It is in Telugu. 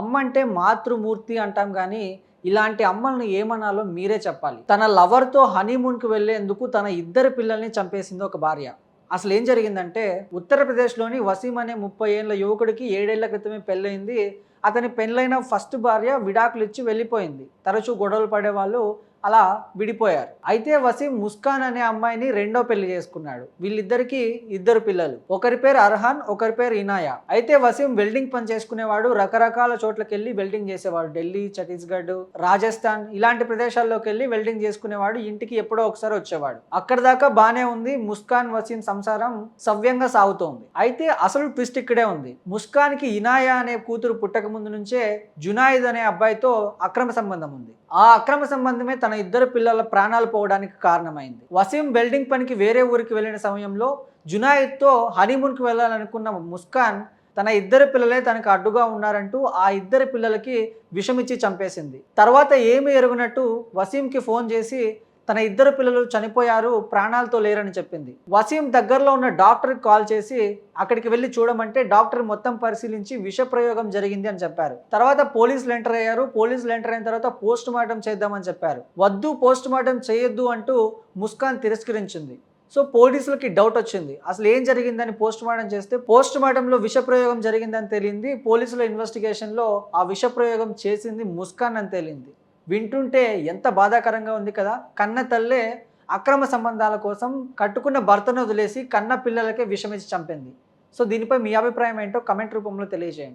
అమ్మ అంటే మాతృమూర్తి అంటాం కానీ ఇలాంటి అమ్మల్ని ఏమనాలో మీరే చెప్పాలి. తన లవర్తో హనీమూన్కి వెళ్ళేందుకు తన ఇద్దరు పిల్లల్ని చంపేసింది ఒక భార్య. అసలు ఏం జరిగిందంటే ఉత్తరప్రదేశ్లోని వసీం అనే ముప్పై ఏళ్ళ యువకుడికి ఏడేళ్ళ క్రితమే పెళ్ళయింది. అతని పెళ్ళైన ఫస్ట్ భార్య విడాకులు ఇచ్చి వెళ్ళిపోయింది. తరచూ గొడవలు పడేవాళ్ళు. అలా విడిపోయారు. అయితే వసీం ముస్కాన్ అనే అమ్మాయిని రెండో పెళ్ళి చేసుకున్నాడు. వీళ్ళిద్దరికి ఇద్దరు పిల్లలు. ఒకరి పేరు అర్హాన్ ఒకరి పేరు ఇనాయా. అయితే వసీం వెల్డింగ్ పని చేసుకునేవాడు. రకరకాల చోట్లకి వెళ్ళి వెల్డింగ్ చేసేవాడు. ఢిల్లీ ఛత్తీస్గఢ్ రాజస్థాన్ ఇలాంటి ప్రదేశాల్లోకి వెళ్ళి వెల్డింగ్ చేసుకునేవాడు. ఇంటికి ఎప్పుడో ఒకసారి వచ్చేవాడు. అక్కడ దాకా బానే ఉంది. ముస్కాన్ వసీం సంసారం సవ్యంగా సాగుతోంది. అయితే అసలు ట్విస్ట్ ఇక్కడే ఉంది. ముస్కాన్కి ఇనాయా అనే కూతురు పుట్టక ముందు నుంచే జునాయిద్ అనే అబ్బాయితో అక్రమ సంబంధం ఉంది. ఆ అక్రమ సంబంధమే తన ఇద్దరు పిల్లల ప్రాణాలు పోవడానికి కారణమైంది. వసీం వెల్డింగ్ పనికి వేరే ఊరికి వెళ్ళిన సమయంలో జునాయిద్తో హనీమూన్కి వెళ్ళాలనుకున్న ముస్కాన్ తన ఇద్దరు పిల్లలే తనకు అడ్డుగా ఉన్నారంటూ ఆ ఇద్దరు పిల్లలకి విషమిచ్చి చంపేసింది. తర్వాత ఏమి ఎరుగునట్టు వసీంకి ఫోన్ చేసి తన ఇద్దరు పిల్లలు చనిపోయారు ప్రాణాలతో లేరని చెప్పింది. వసీం దగ్గరలో ఉన్న డాక్టర్కి కాల్ చేసి అక్కడికి వెళ్ళి చూడమంటే డాక్టర్ మొత్తం పరిశీలించి విష ప్రయోగం జరిగింది అని చెప్పారు. తర్వాత పోలీసులు ఎంటర్ అయ్యారు. పోలీసులు ఎంటర్ అయిన తర్వాత పోస్ట్ మార్టం చేద్దామని చెప్పారు. వద్దు పోస్ట్ మార్టం చేయొద్దు అంటూ ముస్కాన్ తిరస్కరించింది. సో పోలీసులకి డౌట్ వచ్చింది. అసలు ఏం జరిగిందని పోస్ట్ మార్టం చేస్తే పోస్ట్ మార్టంలో విష ప్రయోగం జరిగిందని తేలింది. పోలీసుల ఇన్వెస్టిగేషన్లో ఆ విష ప్రయోగం చేసింది ముస్కాన్ అని తేలింది. వింటుంటే ఎంత బాధాకరంగా ఉంది కదా. కన్న తల్లే అక్రమ సంబంధాల కోసం కట్టుకున్న భర్తను వదిలేసి కన్న పిల్లలకే విషమిచ్చి చంపింది. సో దీనిపై మీ అభిప్రాయం ఏంటో కమెంట్ రూపంలో తెలియజేయండి.